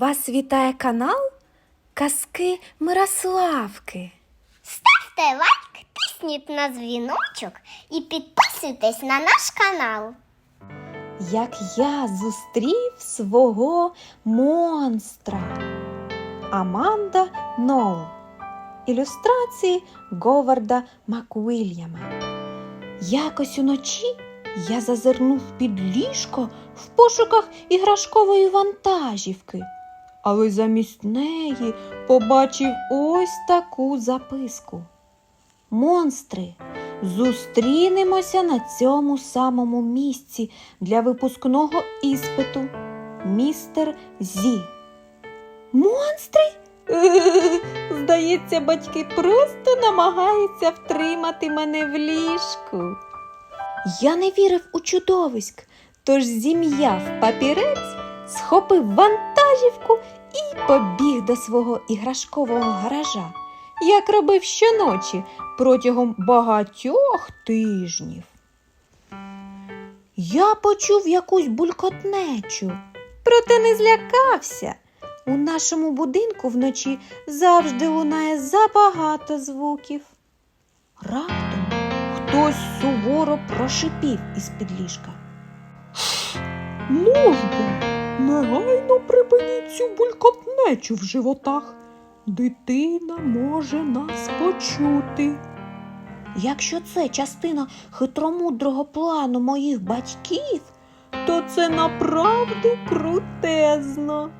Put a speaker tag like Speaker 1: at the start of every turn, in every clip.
Speaker 1: Вас вітає канал Казки Мирославки.
Speaker 2: Ставте лайк, тисніть на дзвіночок і підписуйтесь на наш канал.
Speaker 1: Як я зустрів свого монстра. Аманда Ноу. Ілюстрації Говарда Маквільяма. Якось уночі я зазирнув під ліжко в пошуках іграшкової вантажівки, але замість неї побачив ось таку записку. Монстри, зустрінемося на цьому самому місці для випускного іспиту. Містер Зі. Монстри? Здається, батьки просто намагаються втримати мене в ліжку. Я не вірив у чудовиськ, тож зім'яв папірець, схопив вантажівку і побіг до свого іграшкового гаража, як робив щоночі протягом багатьох тижнів. Я почув якусь булькотнечу, проте не злякався. У нашому будинку вночі завжди лунає забагато звуків. Раптом хтось суворо прошипів із-під ліжка. Можна, негайно припиніть цю булькотнечу в животах. Дитина може нас почути. Якщо це частина хитромудрого плану моїх батьків, то це направду крутезно.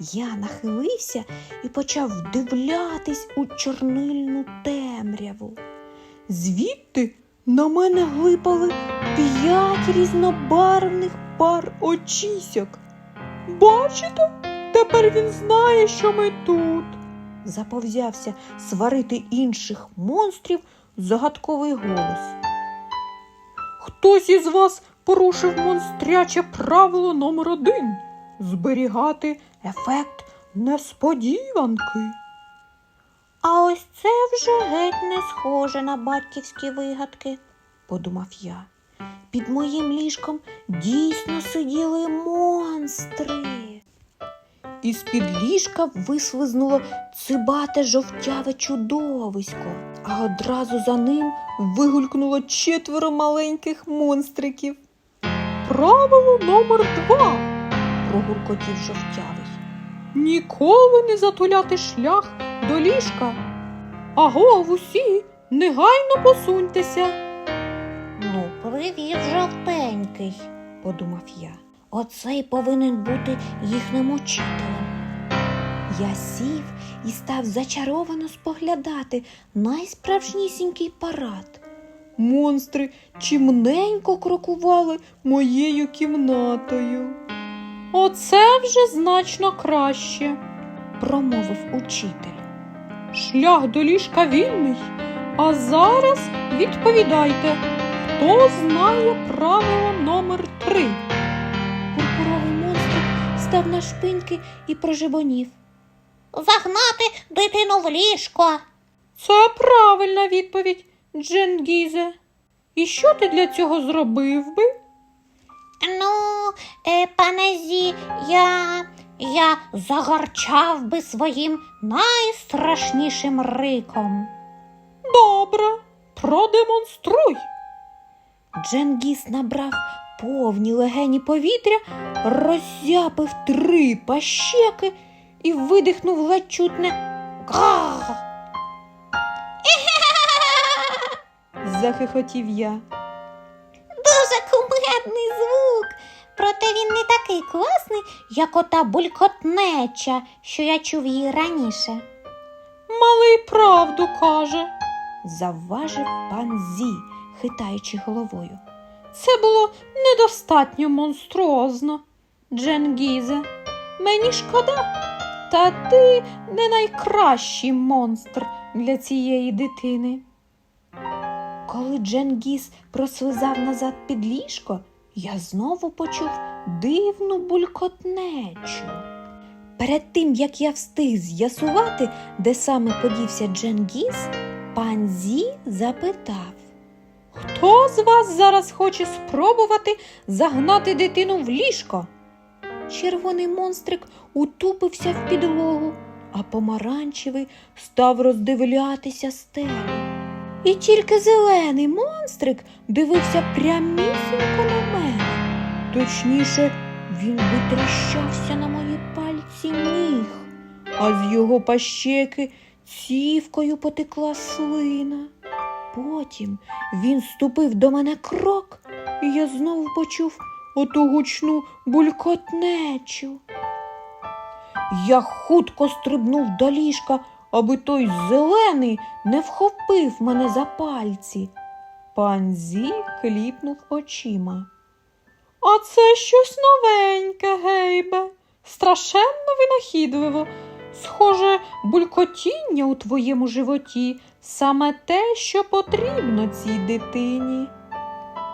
Speaker 1: Я нахилився і почав вдивлятись у чорнильну темряву. Звідти на мене глипали п'ять різнобарвних пар очісок. Бачите, тепер він знає, що ми тут. Заповзявся сварити інших монстрів загадковий голос. Хтось із вас порушив монстряче правило номер один зберігати ефект несподіванки. А ось це вже геть не схоже на батьківські вигадки, подумав я. Під моїм ліжком дійсно сиділи монстри. Із-під ліжка вислизнуло цибате жовтяве чудовисько, а одразу за ним вигулькнуло четверо маленьких монстриків. Правило номер два, прогуркотів жовтявий. Ніколи не затуляти шлях до ліжка. Аго, усі, негайно посуньтеся. Ну, привіт, жовтенький, подумав я. Оцей повинен бути їхнім учителем. Я сів і став зачаровано споглядати найсправжнісінький парад. Монстри чимненько крокували моєю кімнатою. Оце вже значно краще, промовив учитель. Шлях до ліжка вільний. А зараз відповідайте, хто знає правило номер три. Пурпуровий монстрик став на шпиньки і прожебонів.
Speaker 2: Загнати дитину в ліжко.
Speaker 1: Це правильна відповідь, Дженгізе. І що ти для цього зробив би?
Speaker 2: Ну, е, пане Зі, я, я загарчав би своїм найстрашнішим риком.
Speaker 1: Добре, продемонструй. Дженгіс набрав повні легені повітря, роззяпив три пащеки і видихнув ледь чутне «Гах!» Захихотів я.
Speaker 2: Дуже кумедний звук. Проте він не такий класний, як ота булькотнеча, що я чув її раніше.
Speaker 1: Малий правду каже, завважив пан Зі, хитаючи головою. Це було недостатньо монструозно, Дженгізе. Мені шкода, та ти не найкращий монстр для цієї дитини. Коли Дженгіз прослизав назад під ліжко, я знову почув дивну булькотнечу. Перед тим, як я встиг з'ясувати, де саме подівся Дженгіз, пан Зі запитав. Хто з вас зараз хоче спробувати загнати дитину в ліжко? Червоний монстрик утупився в підлогу, а помаранчевий став роздивлятися стелю. І тільки зелений монстрик дивився прямісінько на мене. Точніше, він витріщався на мої пальці ніг, а з його пащеки цівкою потекла слина. Потім він ступив до мене крок, і я знову почув оту гучну булькотнечу. Я хутко стрибнув до ліжка, аби той зелений не вхопив мене за пальці. Пан Зі кліпнув очима. А це щось новеньке, гейбе, страшенно винахідливо. Схоже, булькотіння у твоєму животі саме те, що потрібно цій дитині.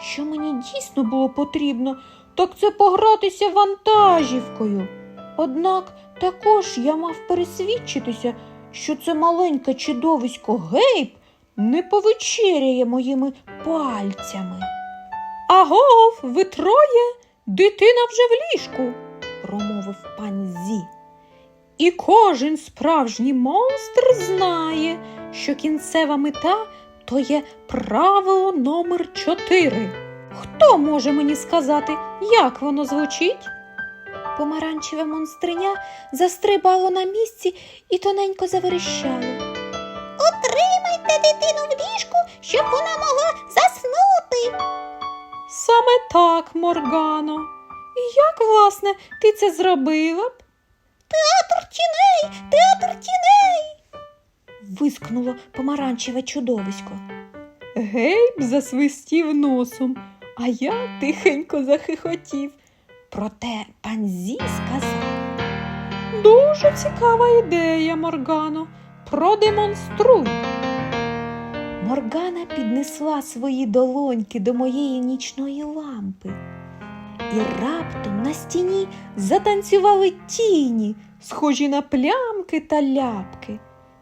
Speaker 1: Що мені дійсно було потрібно, так це погратися вантажівкою. Однак також я мав пересвідчитися, що це маленьке чудовисько гейб не повечеряє моїми пальцями. Агов, ви троє, дитина вже в ліжку, промовив пан Зі. І кожен справжній монстр знає, що кінцева мета то є правило номер чотири. Хто може мені сказати, як воно звучить? Помаранчеве монстриня застрибало на місці і тоненько заверещало.
Speaker 2: Утримайте дитину в ліжку, щоб вона могла заснути.
Speaker 1: Саме так, Моргано. І як, власне, ти це зробила б?
Speaker 2: Театр тіней, театр тіней.
Speaker 1: вискнуло помаранчеве чудовисько. Гейб засвистів носом, а я тихенько захихотів. Проте пан Зі сказав. Дуже цікава ідея, Моргано. Продемонструй. Моргана піднесла свої долоньки до моєї нічної лампи. І раптом на стіні затанцювали тіні, схожі на плямки та ляпки.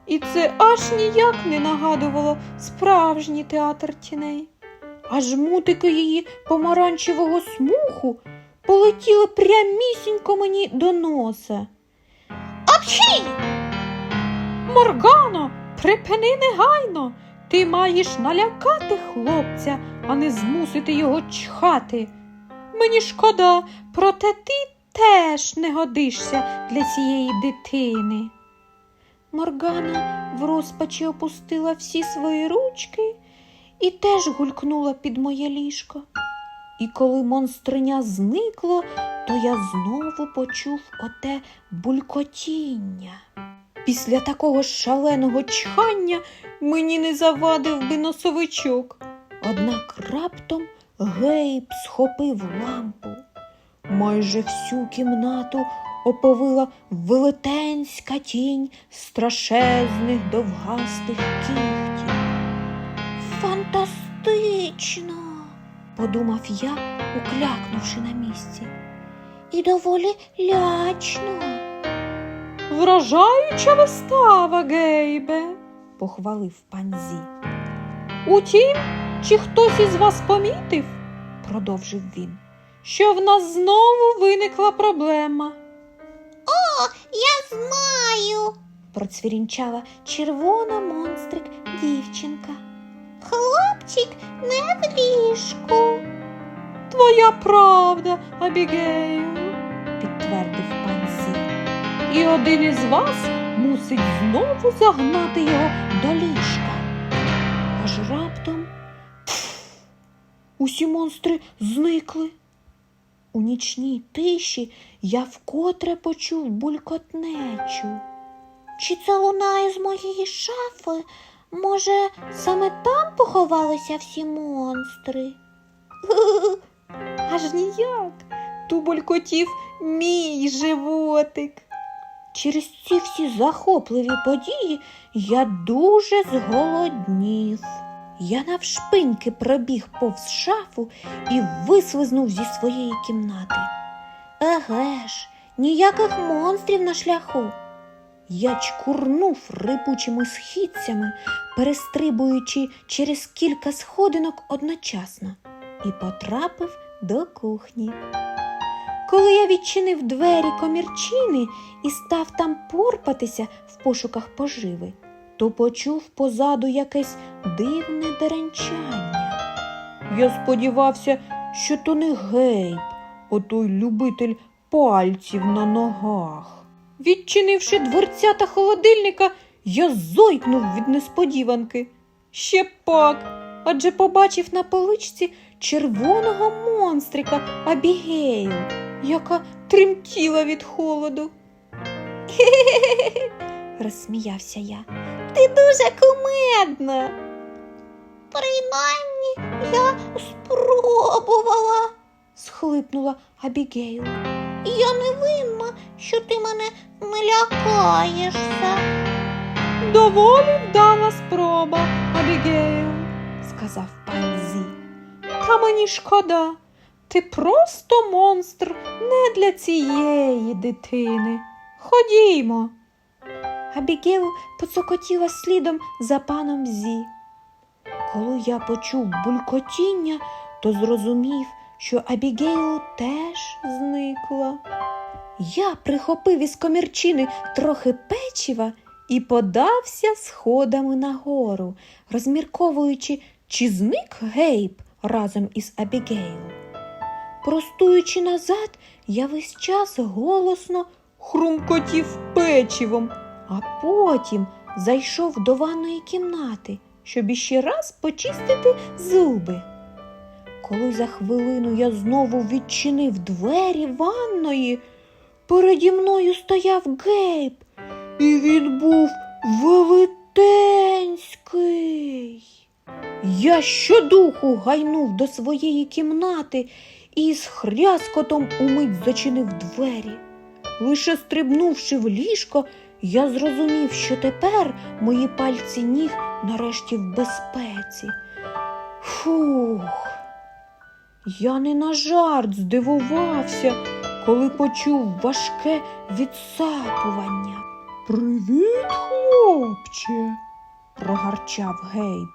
Speaker 1: І це аж ніяк не нагадувало справжній театр тіней. Аж мутики її помаранчевого смуху полетіли прямісінько мені до носа.
Speaker 2: Апчі!
Speaker 1: Моргано, припини негайно. Ти маєш налякати хлопця, а не змусити його чхати. Мені шкода, проте ти теж не годишся для цієї дитини. Моргана в розпачі опустила всі свої ручки і теж гулькнула під моє ліжко. І коли монстриня зникло, то я знову почув оте булькотіння. Після такого шаленого чхання мені не завадив би носовичок. Однак раптом Гейб схопив лампу. Майже всю кімнату оповила велетенська тінь страшезних довгастих кігтів. Фантастично, подумав я, уклякнувши на місці.
Speaker 2: І доволі лячно.
Speaker 1: Вражаюча вистава, Гейбе, похвалив пан Зі. Утім, чи хтось із вас помітив, продовжив він, що в нас знову виникла проблема.
Speaker 2: О, я знаю.
Speaker 1: Процвірінчала червона монстрик дівчинка.
Speaker 2: Хлопчик не в ліжку.
Speaker 1: Твоя правда, Абігею, підтвердив пан Зі. І один із вас мусить знову загнати його до ліжка. Усі монстри зникли. У нічній тиші я вкотре почув булькотнечу.
Speaker 2: Чи це лунає з моєї шафи? Може, саме там поховалися всі монстри?
Speaker 1: Аж ніяк. Ту булькотів мій животик. Через ці всі захопливі події я дуже зголоднів. Я навшпиньки пробіг повз шафу і вислизнув зі своєї кімнати.
Speaker 2: Еге ж, ніяких монстрів на шляху.
Speaker 1: Я чкурнув рипучими східцями, перестрибуючи через кілька сходинок одночасно, і потрапив до кухні. Коли я відчинив двері комірчини і став там порпатися в пошуках поживи, то почув позаду якесь дивне деренчання. Я сподівався, що то не гейб, отой любитель пальців на ногах. Відчинивши дверця та холодильника, я зойкнув від несподіванки. Ще пак, адже побачив на поличці червоного монстрика Абігейл, яка тремтіла від холоду. розсміявся я. Ти дуже кумедна.
Speaker 2: Принаймні я спробувала.
Speaker 1: схлипнула Абігейл.
Speaker 2: Я не винна, що ти мене не лякаєшся.
Speaker 1: Доволі вдала спроба, Абігейл, сказав пан Зі. Та мені шкода. Ти просто монстр не для цієї дитини. Ходімо. Абігейл поцокотіла слідом за паном Зі. Коли я почув булькотіння, то зрозумів, що Абігейл теж зникла. Я прихопив із комірчини трохи печива і подався сходами нагору, розмірковуючи, чи зник Гейб разом із Абігейл. Простуючи назад, я весь час голосно хрумкотів печивом, а потім зайшов до ванної кімнати, щоб іще раз почистити зуби. Коли за хвилину я знову відчинив двері ванної, переді мною стояв Гейб, і він був велетенський. Я щодуху гайнув до своєї кімнати і з хряскотом умить зачинив двері. Лише стрибнувши в ліжко, я зрозумів, що тепер мої пальці ніг нарешті в безпеці. Фух. Я не на жарт здивувався, коли почув важке відсапування. Привіт, хлопче, прогарчав Гейб.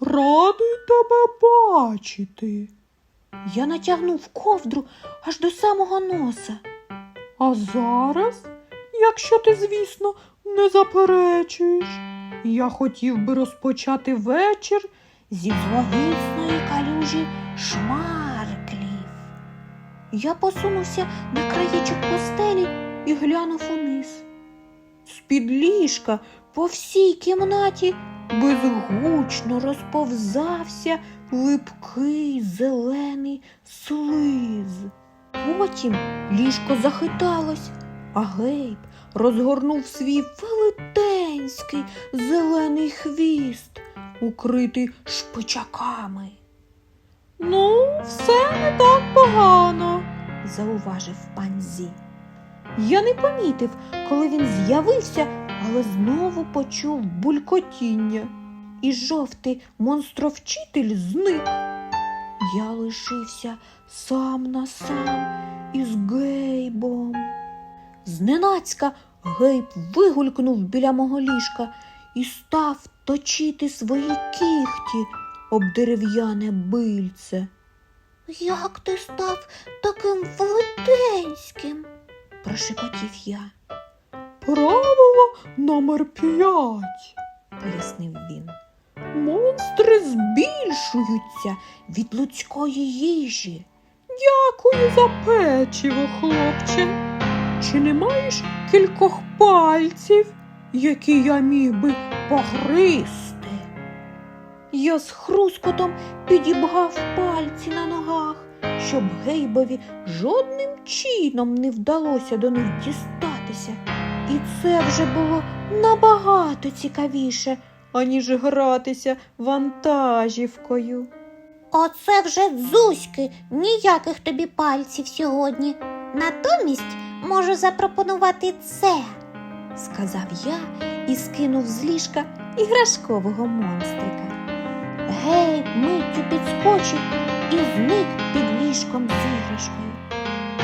Speaker 1: Радий тебе бачити. Я натягнув ковдру аж до самого носа. А зараз, якщо ти, звісно, не заперечуєш, я хотів би розпочати вечір зі зловісної калюжі шмарклів. Я посунувся на краєчок постелі і глянув униз. З-під ліжка по всій кімнаті безгучно розповзався липкий зелений слиз. Потім ліжко захиталось, а Гейб розгорнув свій велетенський зелений хвіст, укритий шпичаками. Ну, все не так погано, зауважив пан Зі. Я не помітив, коли він з'явився, але знову почув булькотіння, і жовтий монстровчитель зник. Я лишився сам на сам із Гейбом. Зненацька Гейб вигулькнув біля мого ліжка і став точити свої кіхті об дерев'яне бильце.
Speaker 2: Як ти став таким велетенським?
Speaker 1: прошепотів я. Правило номер п'ять, пояснив він. Монстри збільшуються від людської їжі. Дякую за печиво, хлопче. Чи не маєш кількох пальців, які я міг би погризти? Я з хрускотом підібгав пальці на ногах, щоб Гейбові жодним чином не вдалося до них дістатися. І це вже було набагато цікавіше, аніж гратися вантажівкою.
Speaker 2: Оце вже дзузьки, ніяких тобі пальців сьогодні. Натомість можу запропонувати це.
Speaker 1: сказав я і скинув з ліжка іграшкового монстрика. Гейб миттю підскочив і зник під ліжком з іграшкою.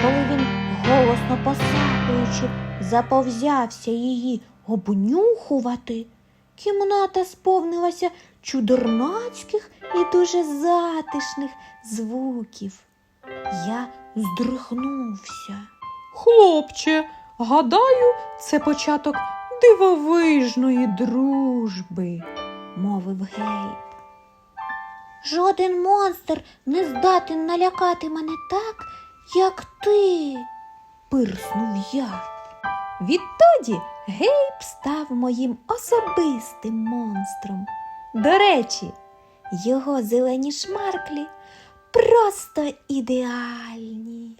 Speaker 1: Коли він, голосно посапуючи, заповзявся її обнюхувати, кімната сповнилася чудернацьких і дуже затишних звуків. Я здригнувся.
Speaker 3: Хлопче, гадаю, це початок дивовижної дружби.
Speaker 1: мовив Гейб.
Speaker 2: Жоден монстр не здатен налякати мене так, як ти.
Speaker 1: пирснув я. Відтоді Гейб став моїм особистим монстром. До речі, його зелені шмарклі просто ідеальні.